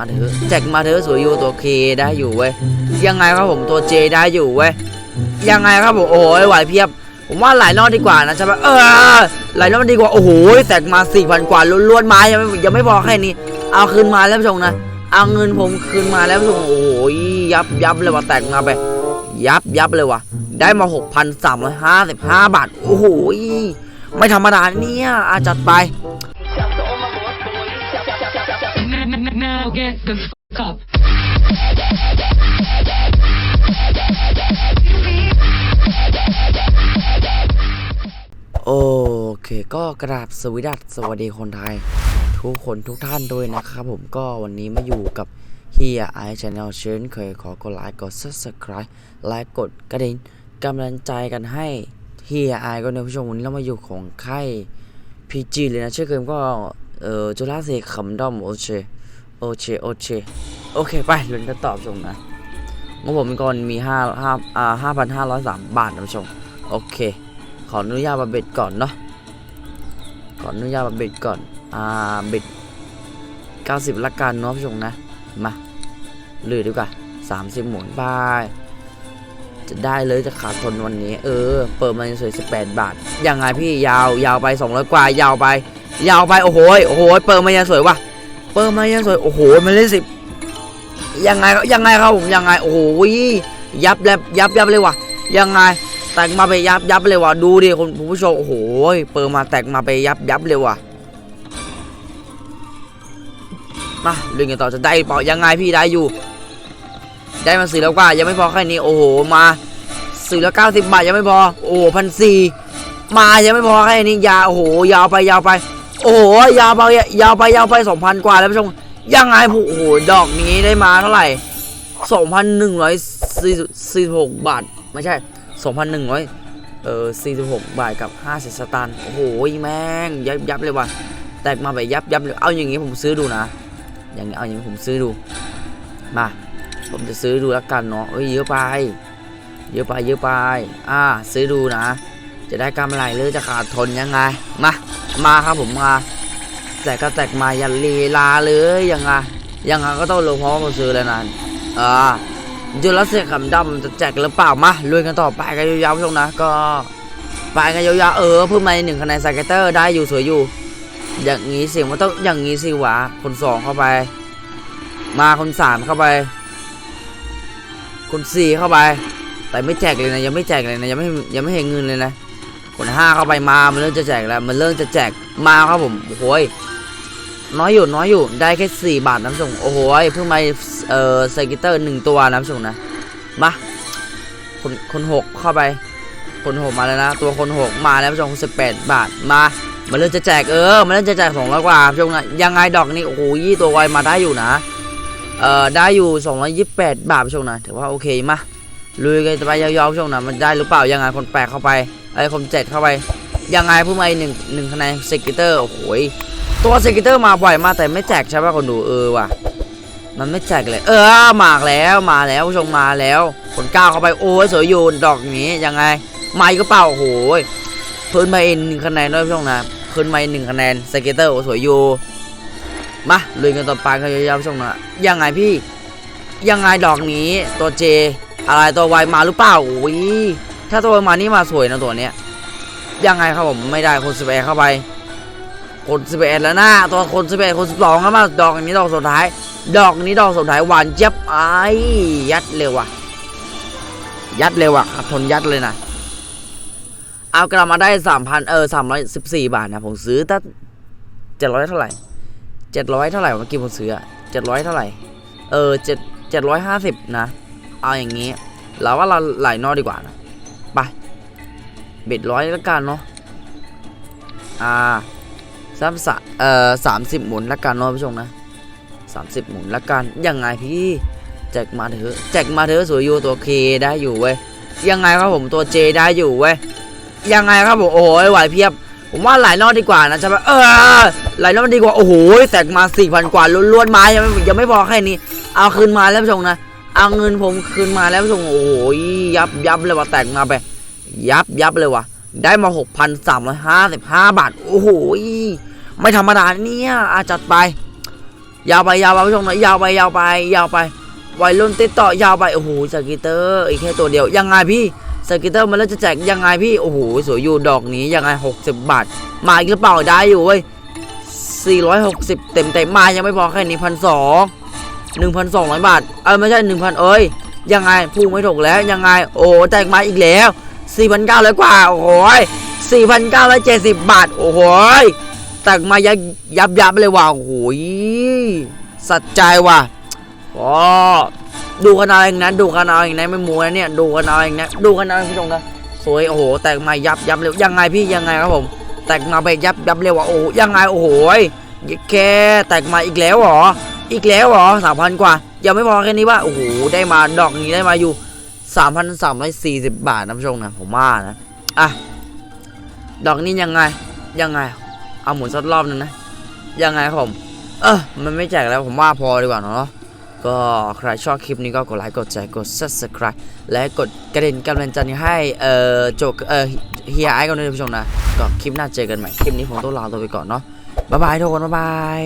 มาเถอะแจ็คมาเถอะสวยอยู่ตัวเคได้อยู่เว้ยยังไงครับผมตัวเจได้อยู่เว้ยยังไงครับผมโอ้โหไหวเพียบ ผมว่าหลายรอบดีกว่านะใช่ปะเออหลายรอบดีกว่าโอ้โหแตกมาสี่พันกว่าล้วนๆมายังไม่ยังไม่พอแค่นี้ เอาคืนมาแล้วผู้ชมนะเอาเงินผมคืนมาแล้วผู้ชมโอ้โหยับยับเลยว่ะแตกมาไป ยับยับเลยว่ะได้มาหกพันสามร้อยห้าสิบห้าบาทโอ้โหไม่ธรรมดาเนี่ยอาจัดไป Now get the fuck up. โอเคก็กราบสวสดัสสวัสดีคนไทย ทุกคนทุกท่านด้วยนะครับผมก็วันนี้มาอยู่กับเฮียไอชแนลเชิญเคยขอกดไลค์กด subscribe และกดกระดิ่งกำลังใจกันให้เฮียไอก็ในผู้ชมวันนี้เรามาอยู่ของค่ายพีจีเลยนะเชื่อเกมก็เออจุฬาเสกขำด้อมโอเช โอเชโอเชโอเคไปเรียนกันตอบชมนะงบผมก่อนมีห้าห้าอ่าห้าพันห้าร้อยสามบาทนะผู้ชมโอเค ขออนุญาตมาเบ็ดก่อนเนาะขออนุญาตมาเบ็ดก่อนอ่าเบ็ด90ละกันเนาะพี่ชมนะมาลือดีกว่า30หมุนบายจะได้เลยจะขาดทนวันนี้ เออ เปิดมาสวย18บาทยังไงพี่ยาวยาวไป200กว่ายาวไป ยาวไปโอ้โหโอ้โหเปิดมายังสวยว่ะ เปิดมายังสวย โอ้โหมันเลยสิบยังไงยังไงครับผมยังไง โอ้โหยยับแลบยับยับเลยว่ะ ยังไง แตกมาไปยับยับเลยว่ะ ดูดิคุณผู้ชม โอ้โหเปิดมาแตกมาไปยับยับเลยว่ะ มาเรื่องกันต่อจะได้เปล่ายังไงพี่ได้อยู่ ได้มาสี่แล้วกว่า ยังไม่พอแค่นี้ โอ้โห มาสี่แล้วเก้าสิบบาทยังไม่พอ โอ้พันสี่มายังไม่พอแค่นี้ยาโอ้โห ยาวไปยาวไป โอ้โหยาวไปยาวไปยาวไปสองพันกว่าแล้วผู้ชมยังไงผู้โอ้โหดอกนี้ได้มาเท่าไหร่สองพันหนึ่งร้อยสี่สิบหกบาทไม่ใช่2,100เออ46บหกบาทกับ50สตางค์โอ้โหแม่งยับยับเลยว่ะแตกมาแบบยับยับเลยเอาอย่างงี้ผมซื้อดูนะ อย่างงี้เอาอย่างงี้ผมซื้อดูมาผมจะซื้อดูแล้วกันเนาะเอ้ยเยอะไป เยอะไปเยอะไป อ่า ซื้อดูนะ จะได้กำไรหรือจะขาดทนยังไงมา มาครับผมมาแต่ก็แตกมาอย่าลีลาเลยยังไงยังไงก็ต้องลงเพราะว่าผมซื้อแล้วนั้นอ่าจุลเสกขำดำจะแจกหรือเปล่ามาลุยกันต่อไปกันยาวๆผู้ชมนะก็ไปกันยาวๆเออเพิ่มมาหนึ่งคะแนนสเกเตอร์ได้อยู่สวยอยู่ อย่างงี้เสียงมันต้องอย่างงี้สิวะคนสองเข้าไป มาคนสามเข้าไป คนสี่เข้าไป แต่ไม่แจกเลยนะยังไม่แจกเลยนะยังไม่ยังไม่เห็นเงินเลยนะ คนห้าเข้าไปมา มันเริ่มจะแจกแล้ว มันเริ่มจะแจกมาครับผมโอ้ยน้อยอยู่น้อยอยู่ได้แค่สี่บาทน้ำส่งโอ้โหเพิ่งมาเอ่อสเกตเตอร์หนึ่งตัวน้ำส่งนะมาคนคนหกเข้าไป คนหกมาแล้วนะ ตัวคนหกมาแล้วผู้ชมสิบแปดบาทมามันเริ่มจะแจกเออมันเริ่มจะแจกสองร้อยกว่าผู้ชมนะยังไงดอกนี้โอ้โหยี่ตัวไวมาได้อยู่นะเอ่อได้อยู่สองร้อยยี่สิบแปดบาทผู้ชมนะถือว่าโอเคมา ลุยกันไปยาวๆผู้ชมนะมันได้หรือเปล่ายังไงคนแปลกเข้าไปไอ้คนเจ็ดเข้าไปยังไงพิ่งมาอีกหนึ่งหนึ่งคะแนนสเกตเตอร์โอ้โหยตัวสเกตเตอร์มาบ่อยมากแต่ไม่แจกใช่ป่ะคนดูเออว่ะมันไม่แจกเลยเออมาแล้วมาแล้วผู้ชมมาแล้วคนก้าวเข้าไปโอ้ยสวยยู่ดอกนี้ยังไงไมาอีกก็เปล่าโอ้โหยเพิ่นมาอีกหนึ่งคะแนนด้วยผู้ชมนะเพิ่นมาอีกหนึ่งคะแนนสเกตเตอร์โอ้สวยยู่มาลุยกันต่อไปกันยาวๆผู้ชมนะยังไงพี่ยังไงดอกนี้ตัวเจ อะไรตัววายมาหรือเปล่าโอ้ยถ้าตัวมานี่มาสวยนะตัวเนี้ยยังไงครับผมไม่ได้คนสิบเอ็ดเข้าไป คนสิบเอ็ดแล้วนะตัวคนสิบเอ็ดคนสิบสองครับมาดอกนี้ดอกสุดท้าย ดอกนี้ดอกสุดท้ายหวานเจี๊ยบไอ้ยัดเร็วว่ะ ยัดเร็วว่ะขับทนยัดเลยนะเอากลับมาได้สามพันเออสามร้อยสิบสี่บาทนะผมซื้อตั้งเจ็ดร้อยเท่าไหร่เจ็ดร้อยเท่าไหร่เมื่อกี้ผมซื้ออะเจ็ดร้อยเท่าไหร่เออเจ็ดเจ็ดร้อยห้าสิบนะ เอาอย่างงี้เราว่าเราไหลนอกดีกว่านะไปเบ็ดร้อยแล้วกันเนาะอ่าสามสะเอ่อสามสิบหมุนแล้วกันเนาะผู้ชมนะ30หมุนละกันยังไงพี่แจกมาเถอะแจกมาเถอะสวยอยู่ตัวเคได้อยู่เว้ยยังไงครับผมตัวเจได้อยู่เว้ยยังไงครับผมโอ้โหไหวเพียบ ผมว่าหลายรอบดีกว่านะใช่ปะเออหลายรอบดีกว่าโอ้โหแตกมาสี่พันกว่าล้วนๆมายังไม่ยังไม่พอแค่นี้เอาคืนมาแล้วผู้ชมนะ เอาเงินผมคืนมาแล้วผู้ชมโอ้โหยับยับเลยว่ะแตกมาไป ยับยับเลยว่ะ ได้มาหกพันสามร้อยห้าสิบห้าบาท โอ้โหไม่ธรรมดาเนี่ยอาจัดไป ยาวไปยาวไปผู้ชมนะยาวไปยาวไป ยาวไปวัยรุ่นติดต่อยาวไปโอ้โหสกิเตอร์อีกแค่ตัวเดียวยังไงพี่สกิเตอร์มันแล้วจะแจกยังไงพี่โอ้โหสวยอยู่ดอกนี้ยังไง 60 บาท มาอีกหรือเปล่าได้อยู่เว้ย460 เต็มเต็มมายังไม่พอแค่นี้พันสอง หนึ่งพันสองร้อยบาท เออไม่ใช่หนึ่งพันเอ้ย ยังไงพูดไม่ถูกแล้ว ยังไง โอ้แจกมาอีกแล้วสี่พันเก้าร้อยกว่า โอ้โหสี่พันเก้าร้อยเจ็ดสิบบาท โอ้โหแตกมายับยับยับเลยว่ะ โอ้โหสัจใจว่ะอ๋อดูกันเอาเองนะ ดูกันเอาเองนะไม่มัวนะเนี่ย ดูกันเอาเองนะ ดูกันเอาเองพี่ชมนะสวย โอ้โห แตกมายับยับเลยยังไงพี่ ยังไงครับผม แตกมาไปยับยับเร็วอะ โอ้ยังไง โอ้โหย แค่แตกมาอีกแล้วเหรอ อีกแล้วเหรอสามพันกว่า ยังไม่พอแค่นี้ว่าโอ้โห ได้มาดอกนี้ได้มาอยู่สามพันสามร้อยสี่สิบบาทนะผู้ชมนะผมว่านะ อะ ดอกนี้ยังไง ยังไง เอาหมุนสักรอบหนึงนะ ยังไงผม เออมันไม่แจกแล้วผมว่าพอดีกว่าเนาะก็ใครชอบคลิปนี้ก็กดไลค์กดแชร์กด subscribe และกดกระดิ่งกำลังใจให้เอ่อโจกเอ่อเฮียไอซ์กันด้วยนะผู้ชมนะ ก็คลิปหน้าเจอกันใหม่ คลิปนี้ผมต้องลาตัวไปก่อนเนาะ บ๊ายบายทุกคนบ๊ายบาย